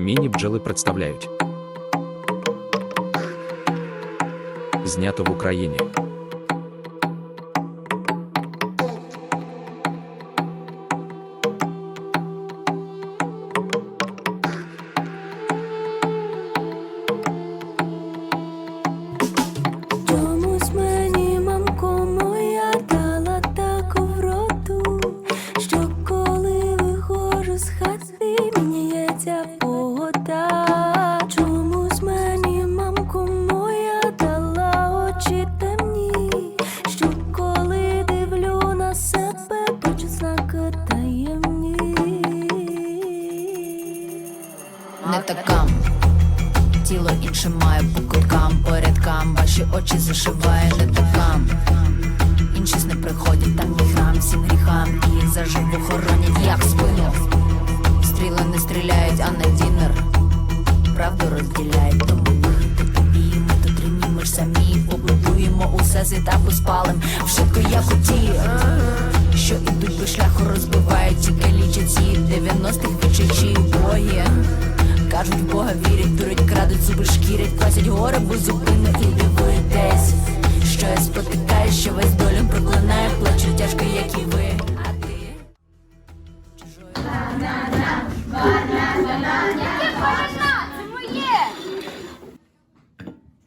Міні-бджоли представляють. Знято в Україні. Не така. Тіло інше має по куткам, по рядкам, ваші очі зашиває не така. Інші не приходять там грам, всім гріхам, і їх заживу хоронять, як спину. Стріли не стріляють, а не дінер. Правду розділяють, тому ми тобі, самі побудуємо усе з етапу спалим. Вшитко як у ті, що ідуть по шляху, розбивають тільки лічать ці 90-х відчичі бої. Кажуть, в Бога вірять, дурять, крадуть, зуби шкірять, платять гори беззупинно і дивуєтесь. Що я спотикаю, що весь долю проклинає, плачу тяжко, як і ви. А ти?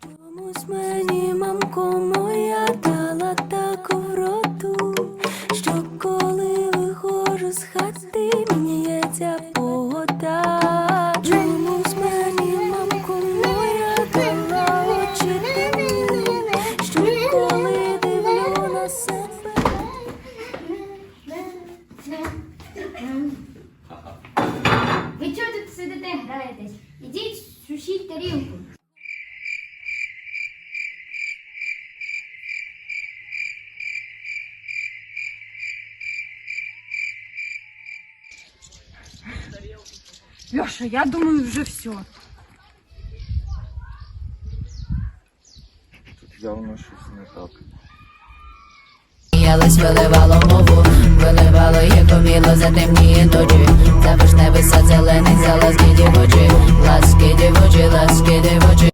Чомусь мені мамко сидите, граєтесь? Ідіть, сушіть тарілку. Леша, я думаю, вже все. Явно щось не так. Сміялись, виливало мову, виливало як уміло, за темні ночі. За вишневий сад зелений, за ласки дівочі, ласки дівочі, ласки дівочі.